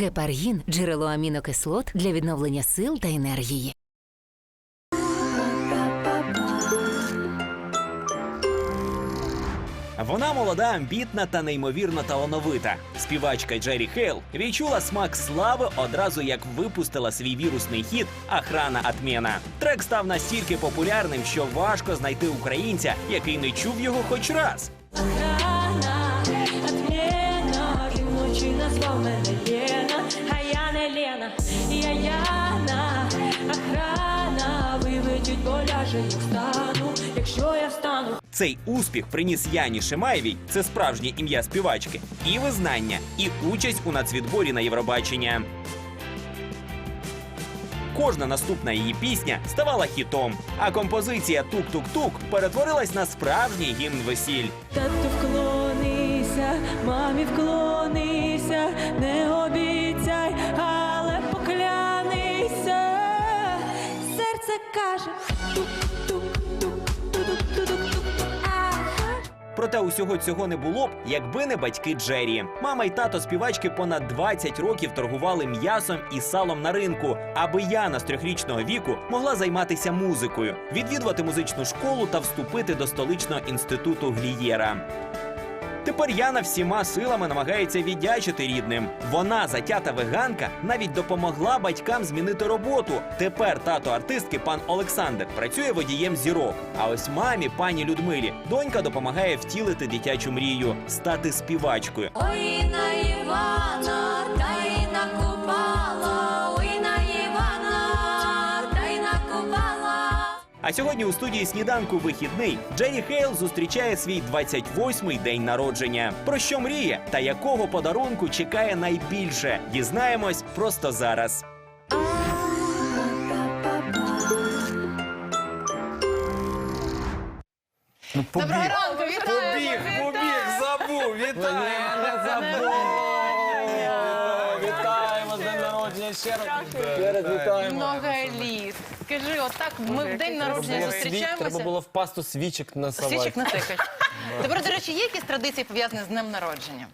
Гепаргін джерело амінокислот для відновлення сил та енергії. Вона молода, амбітна та неймовірно талановита. Співачка Джері Хейл відчула смак слави одразу як випустила свій вірусний хіт Охрана Атмена. Трек став настільки популярним, що важко знайти українця, який не чув його хоч раз. Охрана, отмена, ти вночі назвав мене поляже, я якщо я встану. Цей успіх приніс Яні Шимаєвій, це справжнє ім'я співачки, і визнання, і участь у нацвідборі на Євробачення. Кожна наступна її пісня ставала хітом, а композиція Тук-тук-тук перетворилась на справжній гімн весіль. Тату вклонися, мамі вклонися, не обіцяй, але поклянися. Серце каже. Проте усього цього не було б, якби не батьки Джері. Мама й тато співачки понад 20 років торгували м'ясом і салом на ринку, аби Яна з трьохрічного віку могла займатися музикою, відвідувати музичну школу та вступити до столичного інституту Глієра. Тепер Яна всіма силами намагається віддячити рідним. Вона, затята веганка, навіть допомогла батькам змінити роботу. Тепер тато артистки, пан Олександр, працює водієм зірок. А ось мамі, пані Людмилі, донька допомагає втілити дитячу мрію стати співачкою. Ой, на Івана, А сьогодні у студії сніданку вихідний Джері Хейл зустрічає свій 28-й день народження. Про що мріє та якого подарунку чекає найбільше? Дізнаємось просто зараз. Доброго ранку, вітаю! Побіг, побіг, забув, вітаю! Не забув! Вітаємо з днем народження ще раз. Ще раз вітаємо. Много літ. Скажи, отак ми в день народження зустрічаємося. Треба було в пасту свічок на салаті. Свічок натикать. Тепер, до речі, є якісь традиції пов'язані з днем народження?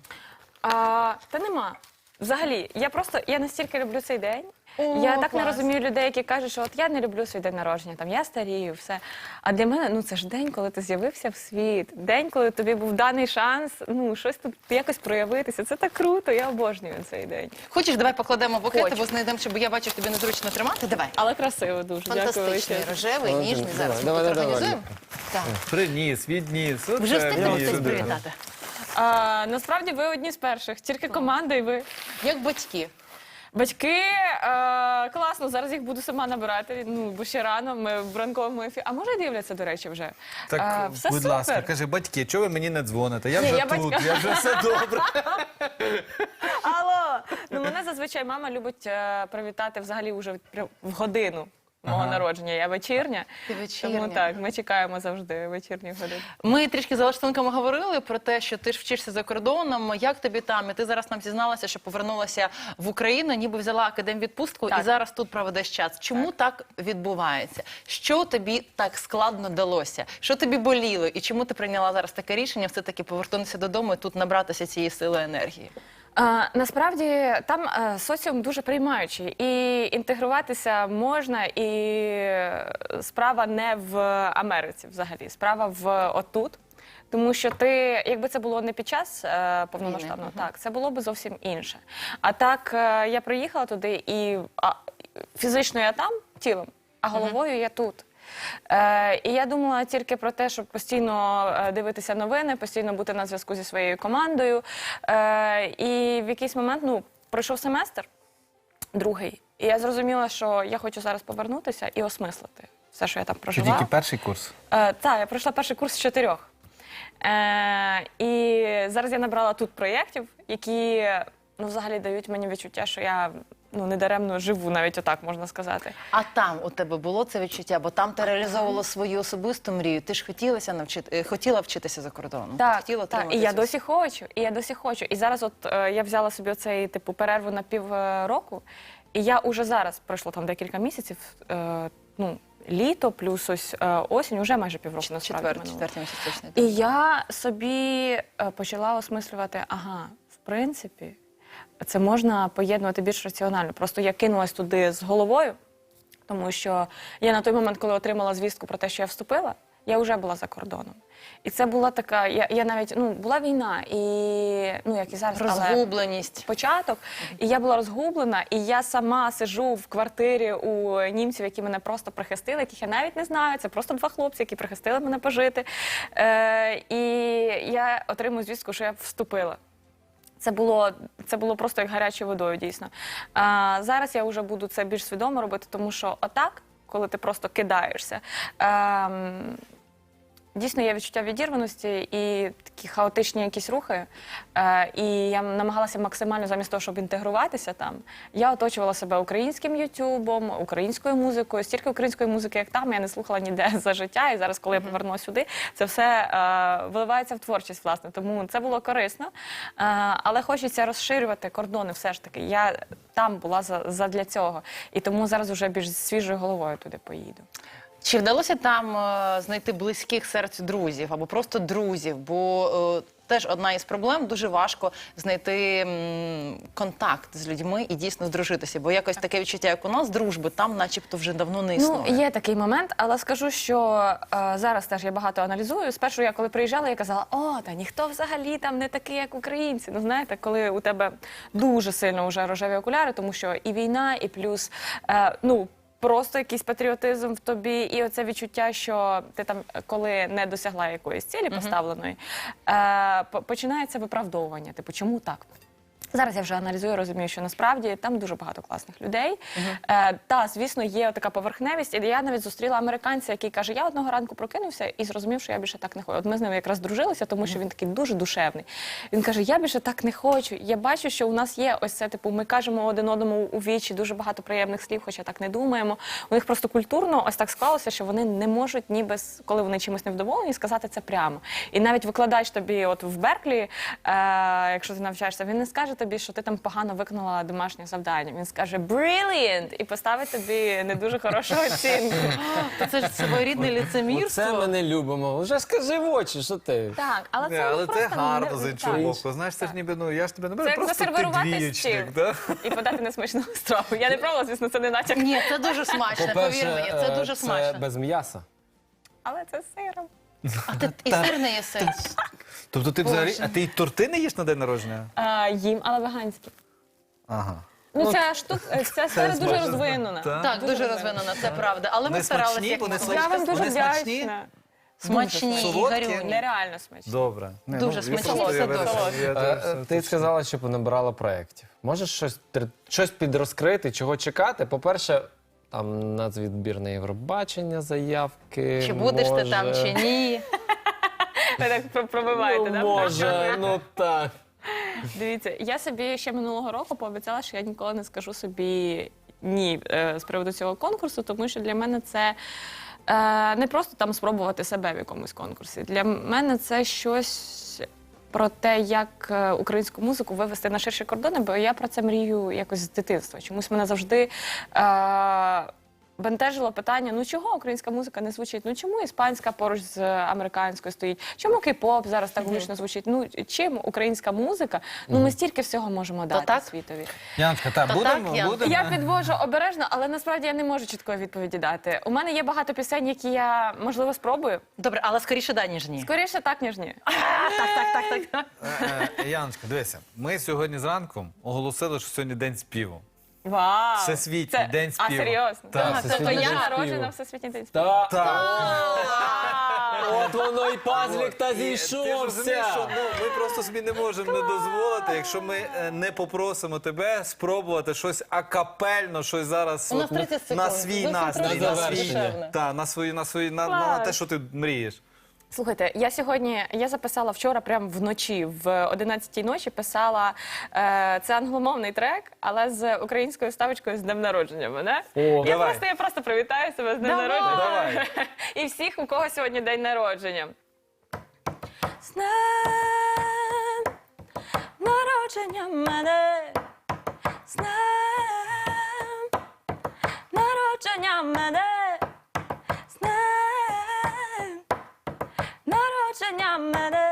А, та нема. Взагалі, я просто я настільки люблю цей день. О, я так клас. не розумію людей, які кажуть, що от я не люблю свій день народження, там я старію, все. А для мене ну це ж день, коли ти з'явився в світ, день, коли тобі був даний шанс, ну щось тут якось проявитися. Це так круто, я обожнюю цей день. Хочеш, давай покладемо букет, Хочу. або знайдемо, щоб я бачу, тобі незручно тримати. Давай. Але красиво дуже. Дякую. Фантастичний, ще. рожевий, Давай, ніжний. давай, Зараз ми давай, тут давай. організуємо. Так. Приніс, відніс. Оце Вже встигли мені хтось сюди. привітати. А, насправді ви одні з перших, тільки команда і ви. Як батьки. Батьки е, класно, зараз їх буду сама набирати. Ну бо ще рано. Ми в ранковому ефірі. А може дивляться, до речі, вже Так, Е, все будь супер. ласка, каже, батьки, чого ви мені не дзвоните? Я Ні, вже я тут, батька- я вже все добре. Алло! Ну мене зазвичай мама любить е, привітати взагалі вже в- в годину мого народження. Я вечірня. Ти вечірня. Тому так, ми чекаємо завжди вечірніх годин. Ми трішки за лаштунками говорили про те, що ти ж вчишся за кордоном. Як тобі там? І ти зараз нам зізналася, що повернулася в Україну, ніби взяла академвідпустку і Так. зараз тут проведеш час. Чому так. відбувається? Що тобі так складно далося? Що тобі боліло? І чому ти прийняла зараз таке рішення все таки повернутися додому і тут набратися цієї сили енергії? А, насправді там е, соціум дуже приймаючий, і інтегруватися можна, і справа не в Америці взагалі, справа в отут. Тому що ти, якби це було не під час е, повномасштабного, так це було б зовсім інше. А так е, я приїхала туди, і а, фізично я там тілом, а головою я тут. Е, і я думала тільки про те, щоб постійно е, дивитися новини, постійно бути на зв'язку зі своєю командою. Е, і в якийсь момент ну, пройшов семестр, другий, і я зрозуміла, що я хочу зараз повернутися і осмислити все, що я там Чи проживала. тільки перший курс? Е, так, я пройшла перший курс з чотирьох. Е, і зараз я набрала тут проєктів, які ну, взагалі дають мені відчуття, що я ну, недаремно живу, навіть отак можна сказати. А там у тебе було це відчуття, бо там ти реалізовувала свою особисту мрію. Ти ж хотілася навчити, е, хотіла вчитися за кордоном. Так, хотіла так. І я цю- досі хочу, і я досі хочу. І зараз, от е, я взяла собі цей типу перерву на півроку, і я уже зараз пройшло там декілька місяців. Е, ну, літо, плюс ось е, осінь, уже майже півроку насправді. Минуло. четвертий місяць точно. І я собі е, почала осмислювати, ага, в принципі, це можна поєднувати більш раціонально. Просто я кинулась туди з головою, тому що я на той момент, коли отримала звістку про те, що я вступила, я вже була за кордоном. І це була така, я, я навіть ну була війна, і ну як і зараз але Розгубленість. початок, і я була розгублена, і я сама сижу в квартирі у німців, які мене просто прихистили, яких я навіть не знаю. Це просто два хлопці, які прихистили мене пожити. Е, і я отримую звістку, що я вступила. Це було, це було просто як гарячою водою, дійсно. А, зараз я вже буду це більш свідомо робити, тому що отак, коли ти просто кидаєшся. ем, Дійсно, є відчуття відірваності і такі хаотичні якісь рухи. Е, і я намагалася максимально замість того, щоб інтегруватися там. Я оточувала себе українським ютубом, українською музикою. Стільки української музики, як там, я не слухала ніде за життя. І зараз, коли я повернулася сюди, це все е, виливається в творчість, власне. Тому це було корисно. Е, але хочеться розширювати кордони. Все ж таки. Я там була за, задля цього. І тому зараз вже більш свіжою головою туди поїду. Чи вдалося там е, знайти близьких серцю друзів або просто друзів? Бо е, теж одна із проблем дуже важко знайти контакт з людьми і дійсно здружитися. Бо якось таке відчуття, як у нас дружби, там, начебто, вже давно не існує. Ну, є такий момент, але скажу, що е, зараз теж я багато аналізую. Спершу я коли приїжджала, я казала, о, та ніхто взагалі там не такий, як українці. Ну знаєте, коли у тебе дуже сильно вже рожеві окуляри, тому що і війна, і плюс е, ну. Просто якийсь патріотизм в тобі, і оце відчуття, що ти там, коли не досягла якоїсь цілі поставленої, е, починається виправдовування. Типу, чому так? Зараз я вже аналізую, розумію, що насправді там дуже багато класних людей. Е, та, звісно, є така поверхневість. І я навіть зустріла американця, який каже: я одного ранку прокинувся і зрозумів, що я більше так не хочу. От ми з ним якраз дружилися, тому що він такий дуже душевний. Він каже: Я більше так не хочу. Я бачу, що у нас є ось це, типу, ми кажемо один одному у вічі дуже багато приємних слів, хоча так не думаємо. У них просто культурно ось так склалося, що вони не можуть, ніби коли вони чимось невдоволені, сказати це прямо. І навіть викладач тобі, от в Берклі, е, якщо ти навчаєшся, він не скаже тобі, що ти там погано виконала домашнє завдання. Він скаже brilliant і поставить тобі не дуже хорошу оцінку. Та це ж своєрідне Оце лицемірство. ми не любимо. Вже скажи в очі, що ти. Так, але Не, це але просто це гарно не- з іншого так. боку. Знаєш, це ж ніби, ну я ж тебе не беру, Це як просто ти засервірувати стіл. Да? і подати несмачну страву. Я не пробувала, звісно, це не натяк, Ні, це дуже смачно. Повір мені, це е, дуже смачно. без м'яса. але це з сиром. А ти і сир не їси. Тобто ти взагалі, а ти й торти не їш на день народження? А, їм, але веганські. Ага. Ну, ця штука, ця сфера дуже смачно. розвинена. Так. Так, дуже розвинена, це правда. Але ми старалися. смачні, як вони могли. Я вам дуже Вони смачні? вдячна. Смачні, Солодкі? Ігорюні. Нереально смачно. Добре. Не, Дуже я смачні, просто- це я дуже. вирішив, я Е, е, Ти сказала, що понабрала проєктів. Можеш щось, тр- щось підрозкрити, чого чекати? По-перше, там нацвідбір на Євробачення, заявки. Чи будеш ти там, чи ні? Ви так про- пробиваєте, Ну, да? може, ну так. Дивіться, я собі ще минулого року пообіцяла, що я ніколи не скажу собі ні е, з приводу цього конкурсу, тому що для мене це е, не просто там спробувати себе в якомусь конкурсі. Для мене це щось. Про те, як е, українську музику вивести на ширші кордони, бо я про це мрію якось з дитинства. Чомусь мене завжди е, бентежило питання: ну чого українська музика не звучить? Ну чому іспанська поруч з американською стоїть? Чому кей-поп зараз так гучно звучить? Ну чим українська музика? Ну ми стільки всього можемо дати так. світові. Так, Та будемо? так, будемо? Я підвожу обережно, але насправді я не можу чіткої відповіді дати. У мене є багато пісень, які я можливо спробую. Добре, але скоріше да, ніж ні. Скоріше так, ніж ні. Так, так, так, так. Е, е, Яночка, дивися, ми сьогодні зранку оголосили, що сьогодні день співу. Вау! Всесвітній Це- день співу. А серйозно? Так. Ага, тобто Всесвітній я день народжена співу. в Всесвітній день співу. Так. Так. От воно і пазлік та Ти ж розумієш, що зійшовся. ну, ми просто собі не можемо не дозволити, якщо ми е, не попросимо тебе спробувати щось акапельно, щось зараз У нас от, 30 секунд. на свій Зовсім настрій, трошки на свій, та, на свої, на свої, на, на, на те, що ти мрієш. Слухайте, я сьогодні я записала вчора, прямо вночі, в 11-й ночі писала е, це англомовний трек, але з українською ставочкою з днем народження мене. О, я давай. просто я просто привітаю себе з днем Давай. народження. Давай. І всіх, у кого сьогодні день народження. З днем народження мене. З днем народження мене. З днем народження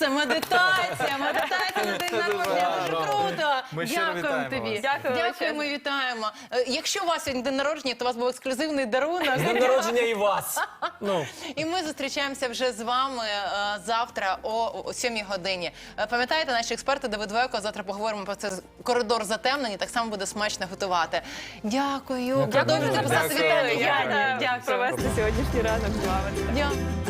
Це медитація, медитація на день народження. Дуже круто. Ми щиро Дякуємо вітаємо тобі. вас. Дякую Дякуємо, вітаємо. Е, Якщо у вас сьогодні день народження, то у вас був ексклюзивний дарунок. З днем народження і вас. Ну. І ми зустрічаємося вже з вами е, завтра о, о 7 годині. Е, Пам'ятаєте, наші експерти Давид Веко, завтра поговоримо про це коридор затемнені, так само буде смачно готувати. Дякую. Продовжуйте Дякую. писати Дякую. вітання. Я Дякую. провести сьогоднішній ранок з вами. Дякую.